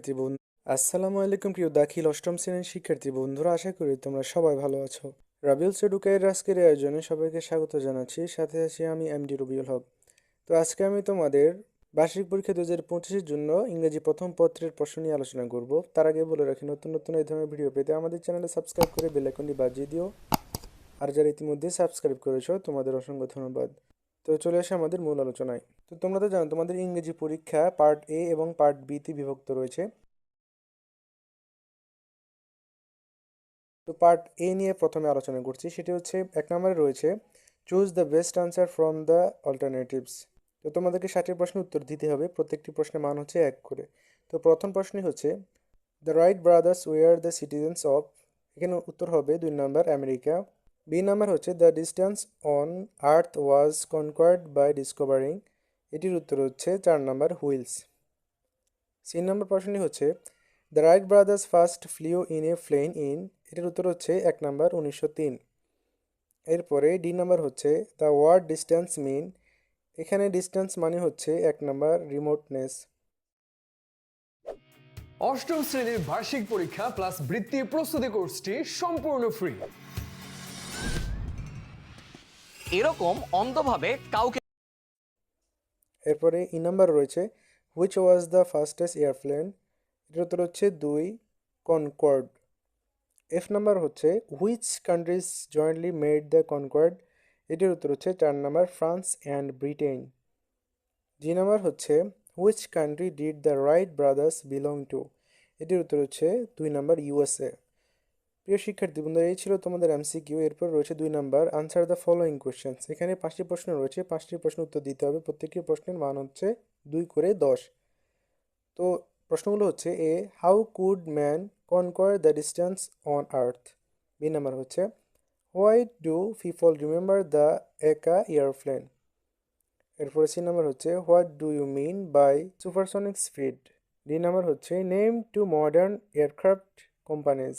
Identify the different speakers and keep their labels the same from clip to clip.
Speaker 1: শিক্ষার্থী বন্ধু। আসসালামু আলাইকুম প্রিয় দাখিল অষ্টম শ্রেণির শিক্ষার্থী বন্ধুরা, আশা করি তোমরা সবাই ভালো আছো। রাবিউল সেডুকাইয়ের আজকের আয়োজনে সবাইকে স্বাগত জানাচ্ছি, সাথে আছি আমি এমডি রবিউল হক। তো আজকে আমি তোমাদের বার্ষিক পরীক্ষা দু হাজার পঁচিশের জন্য ইংরেজি প্রথম পত্রের প্রশ্ন নিয়ে আলোচনা করব। তার আগে বলে রাখি, নতুন নতুন এই ধরনের ভিডিও পেতে আমাদের চ্যানেলে সাবস্ক্রাইব করে বেল আইকনটি বাজিয়ে দিও। আর যারা ইতিমধ্যে সাবস্ক্রাইব করেছ, তোমাদের অসংখ্য ধন্যবাদ। তো চলে আসে আমাদের মূল আলোচনায়। তো তোমরা তো জানো, তোমাদের ইংরেজি পরীক্ষা পার্ট এ এবং পার্ট বিতে বিভক্ত রয়েছে। তো পার্ট এ নিয়ে প্রথমে আলোচনা করছি, সেটি হচ্ছে, এক নম্বরে রয়েছে choose the best answer from the alternatives তো তোমাদেরকে ষাটের প্রশ্নের উত্তর দিতে হবে, প্রত্যেকটি প্রশ্নের মান হচ্ছে এক করে। তো প্রথম প্রশ্নই হচ্ছে the Wright brothers were the citizens of এখানে উত্তর হবে দুই নম্বর আমেরিকা। বি নাম্বার হচ্ছে the distance on earth was conquered by discovering এটির উত্তর হচ্ছে, চার নাম্বার হুইলস সি নম্বর প্রশ্নটি হচ্ছে the Wright brothers first flew in a plane in এটির উত্তর হচ্ছে, এক নাম্বার উনিশশো তিন। এরপরে ডি নাম্বার হচ্ছে দ্য ওয়ার্ড ডিস্টেন্স মিন এখানে ডিস্টেন্স মানে হচ্ছে, এক নম্বর রিমোটনেস
Speaker 2: অষ্টম শ্রেণির বার্ষিক পরীক্ষা প্লাস বৃত্তি প্রস্তুতি কোর্সটি সম্পূর্ণ ফ্রি
Speaker 3: এরকম অন্ধভাবে কাউকে
Speaker 1: এরপরে ই নাম্বার রয়েছে which was the fastest airplane এটার উত্তর হচ্ছে দুই কনকর্ড এফ নাম্বার হচ্ছে which countries jointly made the Concorde এটির উত্তর হচ্ছে চার number France and Britain G number হচ্ছে which country did the Wright brothers belong to এটির উত্তর হচ্ছে দুই নাম্বার ইউএসএ প্রিয় শিক্ষার্থী, বন্ধুরা, এই ছিল তোমাদের এমসিকিউ এরপর রয়েছে দুই number answer the following questions এখানে পাঁচটি প্রশ্ন রয়েছে, পাঁচটি প্রশ্ন উত্তর দিতে হবে, প্রত্যেকটি প্রশ্নের মান হচ্ছে দুই করে দশ। তো প্রশ্নগুলো হচ্ছে, A how could man conquer the distance on earth B number হচ্ছে why do people remember the একা এয়ারপ্লেন এরপরে সি নাম্বার হচ্ছে what do you mean by supersonic speed D number হচ্ছে name two modern aircraft companies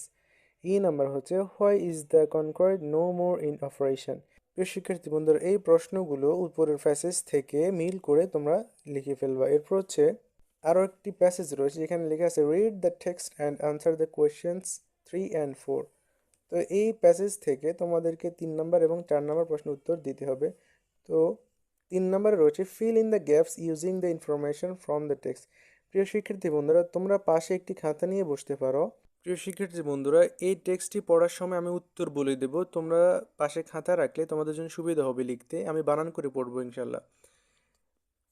Speaker 1: E number হচ্ছে, why is the Concorde no more in operation? প্রিয় শিক্ষার্থী বন্ধুরা, এই প্রশ্নগুলো উপরের প্যাসেজ থেকে মিল করে তোমরা লিখে ফেলবা। এরপর হচ্ছে আরও একটি প্যাসেজ রয়েছে, যেখানে লেখা আছে read the text and answer the questions three and four তো এই প্যাসেজ থেকে তোমাদেরকে তিন নম্বর এবং চার নম্বর প্রশ্ন উত্তর দিতে হবে। তো তিন নম্বরে রয়েছে fill in the gaps using the information from the text প্রিয় শিক্ষার্থী বন্ধুরা, তোমরা পাশে একটি খাতা নিয়ে বসতে পারো। প্রিয় শিক্ষার্থী বন্ধুরা, এই টেক্সটটি পড়ার সময় আমি উত্তর বলে দেব। তোমরা পাশে খাতা রাখলে তোমাদের জন্য সুবিধা হবে লিখতে। আমি বানান করে পড়ব ইনশাল্লাহ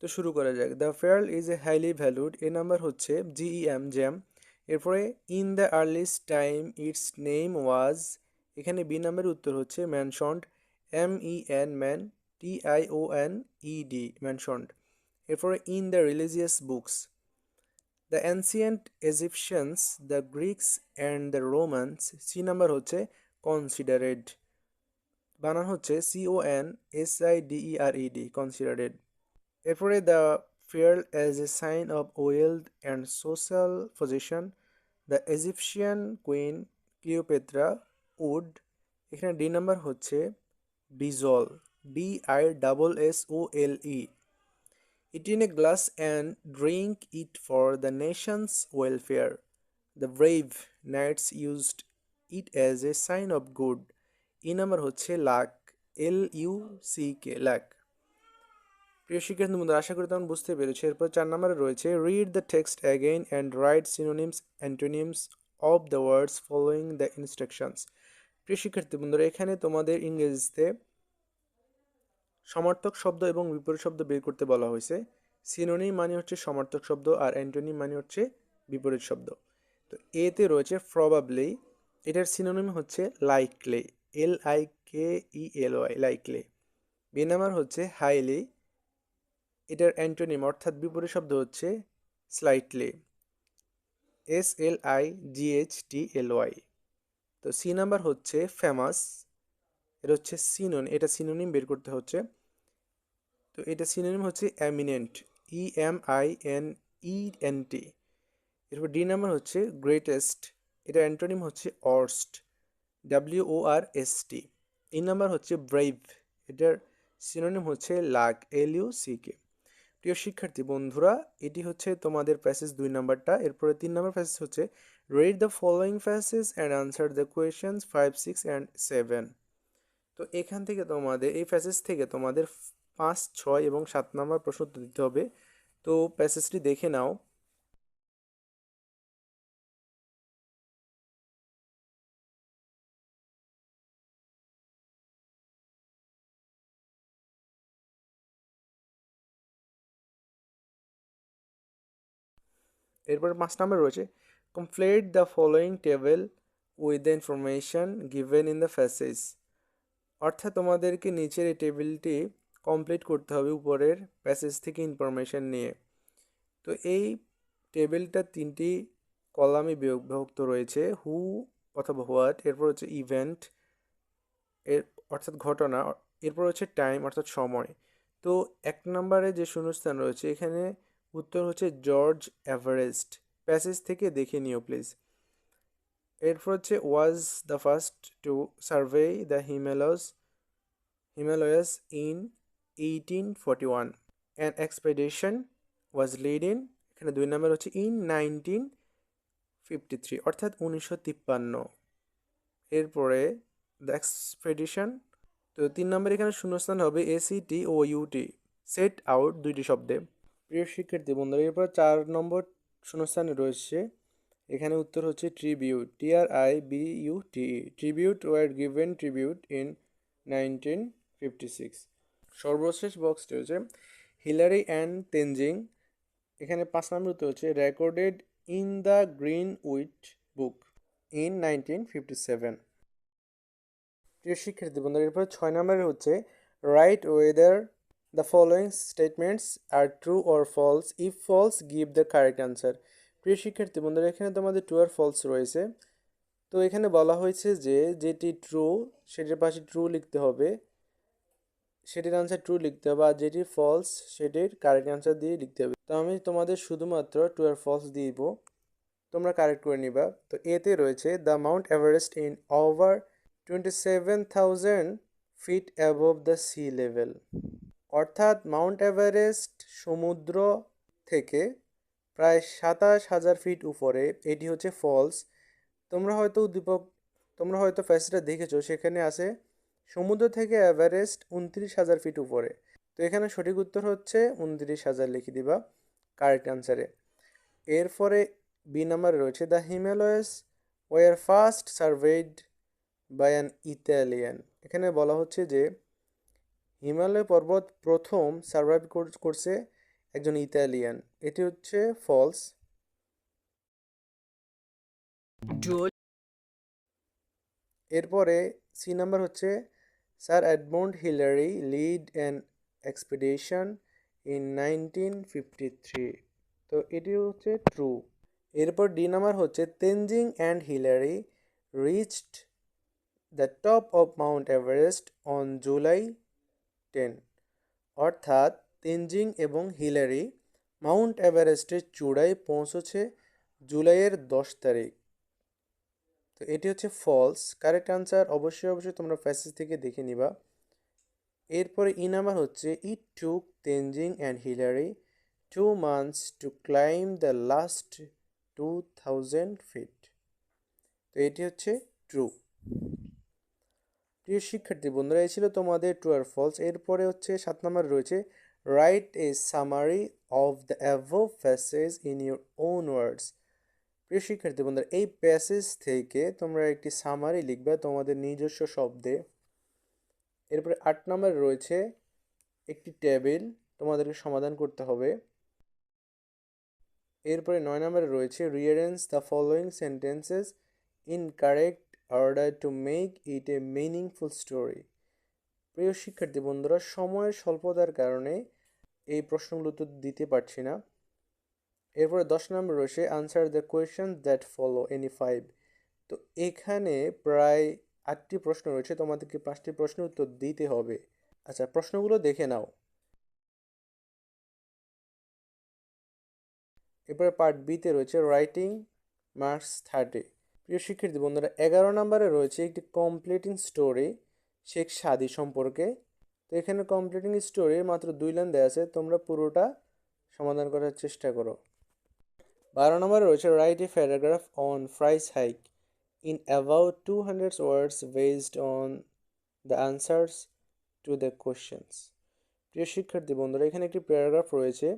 Speaker 1: তো শুরু করা যাক। The fair is a highly valued A number হচ্ছে জিইএম জ্যাম এরপরে in the earliest time its name was এখানে বি নাম্বারের উত্তর হচ্ছে mentioned M E N man T I O N E D mentioned এরপরে in the religious books the ancient Egyptians the Greeks and the Romans C number হচ্ছে considered বানান হচ্ছে C O N S I D E R E D considered এরপরে the fair as a sign of wealth and social position the Egyptian queen Cleopatra would এখানে D number হচ্ছে বিজল B I double S O L E It in a glass and drink it for the nation's welfare. The brave knights used it as a sign of good. E number হচ্ছে luck L U C K luck প্রিয় শিক্ষার্থী বন্ধু আশা করি তেমন বুঝতে পেরেছি এরপর চার নম্বরে রয়েছে read the text again and write synonyms antonyms of the words following the instructions প্রিয় শিক্ষার্থী বন্ধুরা, এখানে তোমাদের ইংরেজিতে সমার্থক শব্দ এবং বিপরীত শব্দ বের করতে বলা হয়েছে। সিনোনিম মানে হচ্ছে সমার্থক শব্দ আর অ্যান্টোনিম মানে হচ্ছে বিপরীত শব্দ। তো এতে রয়েছে প্রবাবলি এটার সিনোনিম হচ্ছে likely L I K E L Y likely B number হচ্ছে হাইলি এটার অ্যান্টোনিম অর্থাৎ বিপরীত শব্দ হচ্ছে slightly S L I G H T L Y তো সি নাম্বার হচ্ছে ফেমাস এটা হচ্ছে সিনোন এটা সিনোনিম বের করতে হচ্ছে। তো এটা সিনোনিম হচ্ছে eminent E M I N E N T এরপর ডি নাম্বার হচ্ছে গ্রেটেস্ট এটা অ্যান্টোনিম হচ্ছে অর্স্ট ডাব্লিউ ও আর এস টি এই নাম্বার হচ্ছে ব্রাইভ এটার সিনোনিম হচ্ছে luck L U C K প্রিয় শিক্ষার্থী, বন্ধুরা, এটি হচ্ছে তোমাদের প্যাসেজ দুই নাম্বারটা এরপরে তিন নম্বর প্যাসেজ হচ্ছে read the following passage and answer the questions five six and seven তো এখান থেকে তোমাদের, এই প্যাসেজ থেকে তোমাদের পাঁচ, ছয় এবং সাত নম্বর প্রশ্ন দিতে হবে। তো প্যাসেজটি দেখে নাও। এরপর পাঁচ নাম্বার রয়েছে। Complete the following table with the information given in the passage অর্থাৎ তোমাদেরকে নিচের এই টেবিলটি কমপ্লিট করতে হবে উপরের প্যাসেজ থেকে ইনফরমেশন নিয়ে। তো এই টেবিলটা তিনটি কলামে বিভক্ত রয়েছে। হু অথবা হোয়াট এরপর হচ্ছে ইভেন্ট এর অর্থাৎ ঘটনা, এরপর হচ্ছে টাইম অর্থাৎ সময়। তো এক নম্বরে যে শূন্যস্থান রয়েছে, এখানে উত্তর হচ্ছে জর্জ এভারেস্ট প্যাসেজ থেকে দেখে নিও প্লিজ এরপর হচ্ছে was the first to survey the Himalayas Himalayas in eighteen forty one an expedition was led এখানে দুই নম্বর হচ্ছে ইন নাইনটিন ফিফটি থ্রি অর্থাৎ উনিশশো তিপ্পান্ন। এরপরে দ্য এক্সপেডিশন তো তিন নম্বর এখানে শূন্যস্থান হবে S E T O U T set out দুইটি শব্দে। প্রিয় শিক্ষার্থী বন্ধুরা, এরপর চার নম্বর শূন্যস্থানে রয়েছে, এখানে উত্তর হচ্ছে tribute T R I B U T tribute were given tribute in nineteen fifty six সর্বশেষ বক্সটি হচ্ছে হিলারি অ্যান্ড তেনজিং এখানে পাঁচ নম্বর উত্তর হচ্ছে recorded in the green wit book in nineteen fifty seven শিক্ষার্থী বন্ধুরা, এরপর ছয় নম্বরে হচ্ছে write whether the following statements are true or false if false give the correct answer প্রিয় শিক্ষার্থী বন্ধুরা, এখানে তোমাদের ট্রু আর ফলস রয়েছে। তো এখানে বলা হয়েছে যে যেটি ট্রু সেটির পাশে ট্রু লিখতে হবে। সেটির আনসার ট্রু লিখতে হবে আর যেটি ফলস সেটির কারেক্ট আনসার দিয়ে লিখতে হবে। তো আমি তোমাদের শুধুমাত্র ট্রু আর ফলস দিব। তোমরা কারেক্ট করে নিবা। তো এতে রয়েছে the Mount Everest in over twenty seven thousand feet above the sea level অর্থাৎ মাউন্ট এভারেস্ট সমুদ্র থেকে প্রায় সাতাশ হাজার ফিট উপরে, এটি হচ্ছে ফলস তোমরা হয়তো উদ্দীপক, তোমরা হয়তো ফ্যাসিটা দেখেছ, সেখানে আছে সমুদ্র থেকে এভারেস্ট উনত্রিশ হাজার ফিট উপরে। তো এখানে সঠিক উত্তর হচ্ছে উনত্রিশ হাজার লিখে দিবা কারেক্ট আনসারে এরপরে বি নাম্বারে রয়েছে the Himalayas were first surveyed by an Italian এখানে বলা হচ্ছে যে হিমালয় পর্বত প্রথম সার্ভাইভ করছে একজন ইতালিয়ান এটি হচ্ছে ফলস এরপরে সি নাম্বার হচ্ছে Hillary led an expedition in nineteen fifty three তো এটি হচ্ছে ট্রু এরপর ডি নাম্বার হচ্ছে Tenzing and Hillary reached the top of Mount Everest on July ten অর্থাৎ তেনজিং এবং হিলারি মাউন্ট এভারেস্টের চূড়ায় পৌঁছেছে জুলাইয়ের দশ তারিখ। তো এটি হচ্ছে ফলস কারেক্ট আনসার অবশ্যই অবশ্যই তোমরা প্যাসেজ থেকে দেখে নিবা। এরপরে ই নাম্বার হচ্ছে it took Tenzing and Hillary two months to climb the last two thousand feet তো এটি হচ্ছে ট্রু প্রিয় শিক্ষার্থী, বন্ধুরা, এই ছিল তোমাদের ট্রু আর ফলস এরপরে হচ্ছে সাত নম্বর রয়েছে write a summary of the above passage in your own words প্রিয় শিক্ষার্থী বন্ধুরা, এই প্যাসেজ থেকে তোমরা একটি সামারি লিখবে তোমাদের নিজস্ব শব্দে। এরপরে আট নম্বরে রয়েছে, একটি টেবিল তোমাদেরকে সমাধান করতে হবে। এরপরে নয় নম্বরে রয়েছে rearrange the following sentences in correct order to make it a meaningful story প্রিয় শিক্ষার্থী বন্ধুরা, সময়ের স্বল্পতার কারণে এই প্রশ্নগুলো উত্তর দিতে পারছি না। এরপরে দশ নম্বর রয়েছে answer the question that follow any five তো এখানে প্রায় আটটি প্রশ্ন রয়েছে, তোমাদেরকে পাঁচটি প্রশ্নের উত্তর দিতে হবে। আচ্ছা প্রশ্নগুলো দেখে নাও। এরপরে পার্ট বিতে রয়েছে রাইটিং মার্কস থার্টি প্রিয় শিক্ষার্থী বন্ধুরা, এগারো নম্বরে রয়েছে একটি কমপ্লিটিং স্টোরি শেখ সাদি সম্পর্কে। তো এখানে কমপ্লিটিং স্টোরি মাত্র দুই লাইন দেওয়া আছে, তোমরা পুরোটা সমাধান করার চেষ্টা করো। বারো নম্বরে রয়েছে write a paragraph on price hike in about two hundred words based on the answers to the questions প্রিয় শিক্ষার্থী বন্ধুরা, এখানে একটি প্যারাগ্রাফ রয়েছে।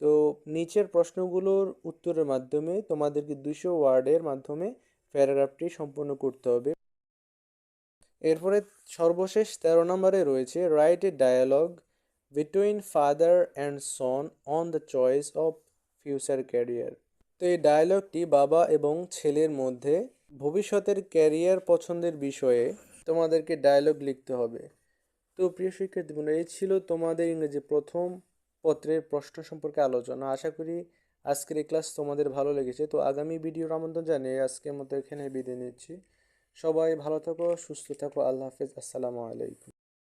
Speaker 1: তো নিচের প্রশ্নগুলোর উত্তরের মাধ্যমে তোমাদেরকে দুশো ওয়ার্ডের মাধ্যমে প্যারাগ্রাফটি সম্পূর্ণ করতে হবে। এরপরে সর্বশেষ তেরো নম্বরে রয়েছে write a dialogue between father and son on the choice of future career তো এই ডায়ালগটি বাবা এবং ছেলের মধ্যে ভবিষ্যতের ক্যারিয়ার পছন্দের বিষয়ে তোমাদেরকে ডায়ালগ লিখতে হবে। তো প্রিয় শিক্ষার্থী এই ছিল তোমাদের ইংরেজি প্রথম পত্রের প্রশ্ন সম্পর্কে আলোচনা। আশা করি আজকের এই ক্লাস তোমাদের ভালো লেগেছে। তো আগামী ভিডিওর আমন্ত্রণ জানিয়ে আজকের মতো এখানে বিদায় নিচ্ছি। সবাই ভালো থাকো, সুস্থ থাকো। আল্লাহ হাফেজ। আসসালামু আলাইকুম।